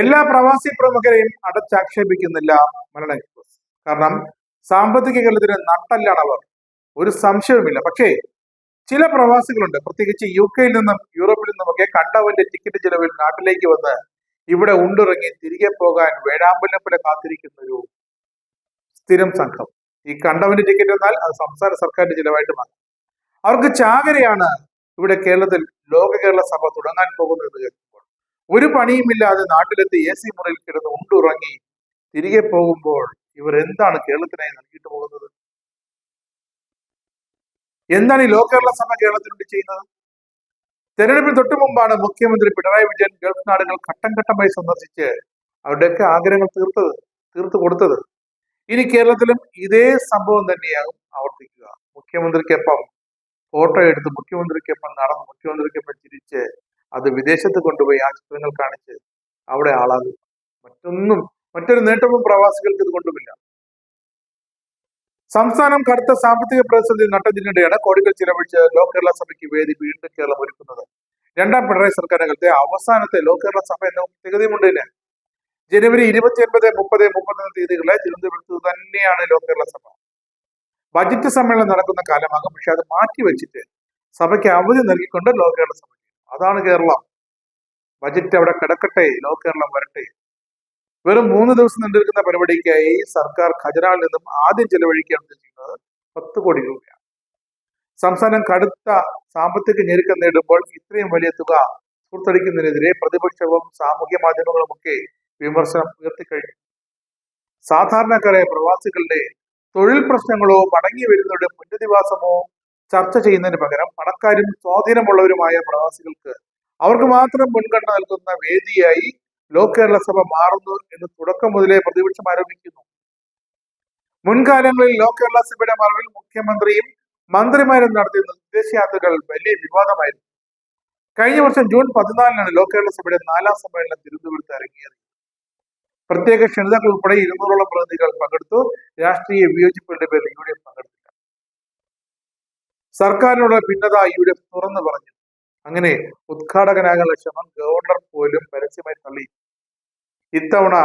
എല്ലാ പ്രവാസി പ്രമുഖരെയും അടച്ചാക്ഷേപിക്കുന്നില്ല മലയാള എക്സ്പ്രസ് കാരണം സാമ്പത്തിക കേരളത്തിന് നട്ടല്ലാണ് അവർ. ഒരു സംശയവുമില്ല. പക്ഷേ ചില പ്രവാസികളുണ്ട്. പ്രത്യേകിച്ച് യു കെയിൽ നിന്നും യൂറോപ്പിൽ നിന്നുമൊക്കെ കണ്ടവന്റെ ടിക്കറ്റ് ചിലവിൽ നാട്ടിലേക്ക് വന്ന് ഇവിടെ ഉണ്ടിറങ്ങി തിരികെ പോകാൻ വേഴാമ്പലപ്പുല കാത്തിരിക്കുന്ന ഒരു സ്ഥിരം സംഘം. ഈ കണ്ടവന്റെ ടിക്കറ്റ് എന്നാൽ അത് സംസ്ഥാന സർക്കാരിന്റെ ചിലവായിട്ട് മാറും. അവർക്ക് ചാകരയാണ് ഇവിടെ കേരളത്തിൽ ലോക കേരള സഭ തുടങ്ങാൻ പോകുന്നത് ഒരു പണിയുമില്ലാതെ നാട്ടിലെത്തി എ സി മുറിയിൽ കിടന്ന് ഉണ്ടുറങ്ങി തിരികെ പോകുമ്പോൾ ഇവർ എന്താണ് കേരളത്തിനായി നൽകിയിട്ട് പോകുന്നത്? എന്താണ് ഈ ലോക കേരള സഭ കേരളത്തിനുണ്ട് ചെയ്യുന്നത്? തെരഞ്ഞെടുപ്പിന് തൊട്ടു മുമ്പാണ് മുഖ്യമന്ത്രി പിണറായി വിജയൻ ഗൾഫ് നാടുകൾ ഘട്ടം ഘട്ടമായി സന്ദർശിച്ച് അവരുടെയൊക്കെ ആഗ്രഹങ്ങൾ തീർത്തത് തീർത്തു കൊടുത്തത്. ഇനി കേരളത്തിലും ഇതേ സംഭവം തന്നെയാകും ആവർത്തിക്കുക. മുഖ്യമന്ത്രിക്കൊപ്പം ഫോട്ടോ എടുത്ത് മുഖ്യമന്ത്രിക്കൊപ്പം നടന്ന് മുഖ്യമന്ത്രിക്കൊപ്പം ചിരിച്ച് അത് വിദേശത്ത് കൊണ്ടുപോയി ആ ചിത്രങ്ങൾ കാണിച്ച് അവിടെ ആളാകും. മറ്റൊന്നും മറ്റൊരു നേട്ടവും പ്രവാസികൾക്ക് ഇത് കൊണ്ടുമില്ല. സംസ്ഥാനം കടുത്ത സാമ്പത്തിക പ്രതിസന്ധി നട്ടതിനിടെയാണ് കോടികൾ ചിലവഴിച്ച് ലോ കേരള സഭയ്ക്ക് വേദി വീണ്ടും കേരളം ഒരുക്കുന്നത്. രണ്ടാം പിണറായി കാലത്തെ അവസാനത്തെ ലോ കേരള സഭ എന്ന തികതിയുമുണ്ട് ഇതിന് ജനുവരി ഇരുപത്തി ഒൻപത് മുപ്പത് മുപ്പത്തൊന്ന് തീയതികളെ തിരുവനന്തപുരത്ത് തന്നെയാണ് ലോ കേരള സഭ. ബജറ്റ് സമ്മേളനം നടക്കുന്ന കാലമാകും. പക്ഷെ അത് മാറ്റി വെച്ചിട്ട് സഭയ്ക്ക് അവധി നൽകിക്കൊണ്ട് ലോ കേരള സഭ അതാണ് കേരളം. ബജറ്റ് അവിടെ കിടക്കട്ടെ ലോ കേരളം വരട്ടെ. വെറും മൂന്ന് ദിവസം നീണ്ടിരിക്കുന്ന പരിപാടിക്കായി സർക്കാർ ഖജനാവിൽ നിന്നും ആദ്യം ചെലവഴിക്കാൻ ഉദ്ദേശിക്കുന്നത് പത്ത് കോടി രൂപയാണ്. സംസ്ഥാനം കടുത്ത സാമ്പത്തിക ഞെരുക്കം നേടുമ്പോൾ ഇത്രയും വലിയ തുക സുഹൃത്തടിക്കുന്നതിനെതിരെ പ്രതിപക്ഷവും സാമൂഹ്യ മാധ്യമങ്ങളും ഒക്കെ വിമർശനം ഉയർത്തിക്കഴിഞ്ഞു. സാധാരണക്കാരായ പ്രവാസികളുടെ തൊഴിൽ പ്രശ്നങ്ങളോ മടങ്ങി വരുന്നവരുടെ പുനരധിവാസമോ ചർച്ച ചെയ്യുന്നതിന് പകരം പണക്കാരും സ്വാധീനമുള്ളവരുമായ പ്രവാസികൾക്ക് അവർക്ക് മാത്രം മുൻഗണന നൽകുന്ന വേദിയായി ലോക് കേരള സഭ മാറുന്നു എന്ന് തുടക്കം മുതലേ പ്രതിപക്ഷം ആരോപിക്കുന്നു. മുൻകാലങ്ങളിൽ ലോക് കേരള സഭയുടെ മറവിൽ മുഖ്യമന്ത്രിയും മന്ത്രിമാരും നടത്തിയ നിർദ്ദേശയാത്രകൾ വലിയ വിവാദമായിരുന്നു. കഴിഞ്ഞ വർഷം ജൂൺ പതിനാലിനാണ് ലോക് കേരള സഭയുടെ നാലാം സമ്മേളനം തിരുവനന്തപുരത്ത് ഇറങ്ങിയത് പ്രത്യേക ക്ഷണിതാക്കൾ ഉൾപ്പെടെ ഇരുന്നൂറോളം പ്രതിനിധികൾ പങ്കെടുത്തു. രാഷ്ട്രീയ വിയോജിപ്പുകളുടെ പേരിൽ യു ഡി എഫ് സർക്കാരിനുള്ള ഭിന്നത യു ഡി എഫ് തുറന്നു പറഞ്ഞു. അങ്ങനെ ഉദ്ഘാടകനാകാനുള്ള ശ്രമം ഗവർണർ പോലും പരസ്യമായി തള്ളി. ഇത്തവണ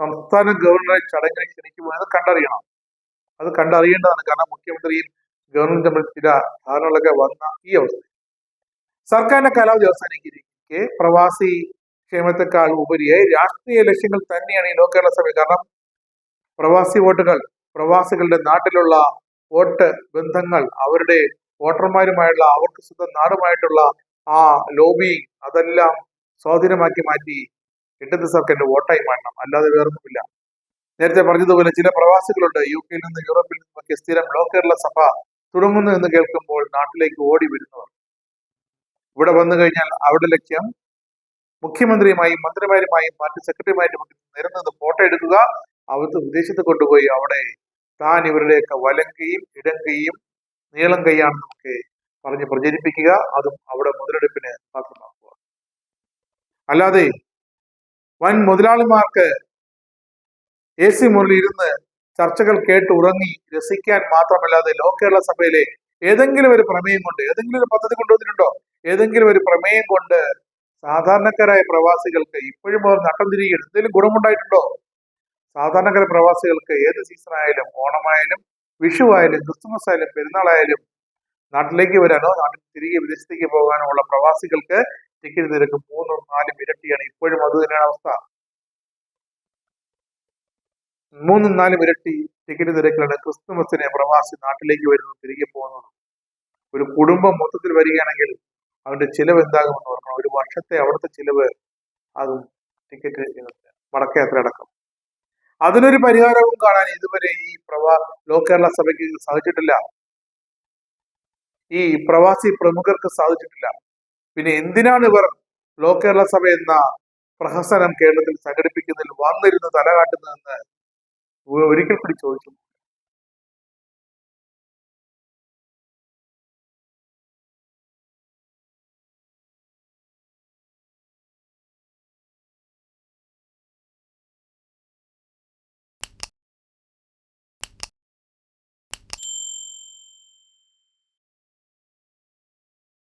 സംസ്ഥാന ഗവർണറെ ചടങ്ങിന് ക്ഷണിക്കുമോ എന്ന് കണ്ടറിയണം. അത് കണ്ടറിയേണ്ടതാണ് കാരണം മുഖ്യമന്ത്രിയും ഗവർണറും തമ്മിൽ ചില ധാരണകളൊക്കെ വന്ന ഈ അവസ്ഥ. സർക്കാരിന്റെ കാലാവധി അവസാനിക്കിരിക്കെ പ്രവാസി ക്ഷേമത്തെക്കാൾ ഉപരിയായി രാഷ്ട്രീയ ലക്ഷ്യങ്ങൾ തന്നെയാണ് ഈ ലോ കേരള സഭ കാരണം പ്രവാസി വോട്ടുകൾ പ്രവാസികളുടെ നാട്ടിലുള്ള വോട്ട് ബന്ധങ്ങൾ അവരുടെ വോട്ടർമാരുമായുള്ള അവർക്ക് സ്വന്തം നാടുമായിട്ടുള്ള ആ ലോബിയിങ് അതെല്ലാം സ്വാധീനമാക്കി മാറ്റി ഇടത് സർക്കാരിന്റെ വോട്ടായി മാറ്റണം. അല്ലാതെ വേറൊന്നുമില്ല. നേരത്തെ പറഞ്ഞതുപോലെ ചില പ്രവാസികളുണ്ട്. യു കെയിൽ നിന്ന് യൂറോപ്പിൽ നിന്നൊക്കെ സ്ഥിരം ലോ കേരള സഭ തുടങ്ങുന്നു എന്ന് കേൾക്കുമ്പോൾ നാട്ടിലേക്ക് ഓടി വരുന്നവർ. ഇവിടെ വന്നു കഴിഞ്ഞാൽ അവരുടെ ലക്ഷ്യം മുഖ്യമന്ത്രിയുമായും മന്ത്രിമാരുമായും പാർട്ടി സെക്രട്ടറിമാരും ഒക്കെ നിരന്നത് ഫോട്ടോ എടുക്കുക. അവർക്ക് വിദേശത്ത് കൊണ്ടുപോയി അവിടെ താൻ ഇവരുടെയൊക്കെ വലങ്കയും ഇടങ്കയും നീളം നമുക്ക് പറഞ്ഞ് പ്രചരിപ്പിക്കുക. അതും അവിടെ മുതലെടുപ്പിന് പാത്രമാക്കുക. അല്ലാതെ വൻ മുതലാളിമാർക്ക് എ സി മുറിയിൽ ഇരുന്ന് ചർച്ചകൾ കേട്ട് ഉറങ്ങി രസിക്കാൻ മാത്രമല്ലാതെ ലോ കേരള സഭയിലെ ഏതെങ്കിലും ഒരു പ്രമേയം കൊണ്ട് ഏതെങ്കിലും ഒരു പദ്ധതി കൊണ്ടുവന്നിട്ടുണ്ടോ? ഏതെങ്കിലും ഒരു പ്രമേയം കൊണ്ട് സാധാരണക്കാരായ പ്രവാസികൾക്ക് ഇപ്പോഴും അവർ നട്ടം തിരികെ എന്തെങ്കിലും ഗുണമുണ്ടായിട്ടുണ്ടോ? സാധാരണക്കാര പ്രവാസികൾക്ക് ഏത് സീസൺ ആയാലും ഓണമായാലും വിഷു ആയാലും ക്രിസ്മസ് ആയാലും പെരുന്നാളായാലും നാട്ടിലേക്ക് വരാനോ നാട്ടിൽ തിരികെ വിദേശത്തേക്ക് പോകാനോ ഉള്ള പ്രവാസികൾക്ക് ടിക്കറ്റ് നിരക്ക് മൂന്നും നാലും ഇരട്ടിയാണ്. ഇപ്പോഴും അത് തന്നെയാണ് അവസ്ഥ. മൂന്നും നാലും ഇരട്ടി ടിക്കറ്റ് നിരക്കിലാണ് ക്രിസ്തുമസിനെ പ്രവാസി നാട്ടിലേക്ക് വരുന്നത് തിരികെ പോകുന്നത്. ഒരു കുടുംബം മൊത്തത്തിൽ വരികയാണെങ്കിൽ അവന്റെ ചിലവ് എന്താകുമെന്ന് ഓർക്കണം. ഒരു വർഷത്തെ അവിടുത്തെ ചിലവ് അതും ടിക്കറ്റ് മടക്കയാത്ര അടക്കം അതിനൊരു പരിഹാരവും കാണാൻ ഇതുവരെ ഈ പ്രവാ ലോ കേരള സഭയ്ക്ക് സാധിച്ചിട്ടില്ല. ഈ പ്രവാസി പ്രമുഖർക്ക് സാധിച്ചിട്ടില്ല. പിന്നെ എന്തിനാണ് ഇവർ ലോ കേരള സഭ എന്ന പ്രഹസനം കേരളത്തിൽ സംഘടിപ്പിക്കുന്നതിൽ വന്നിരുന്ന് തലകാട്ടുന്നതെന്ന് ഒരിക്കൽ കൂടി ചോദിച്ചു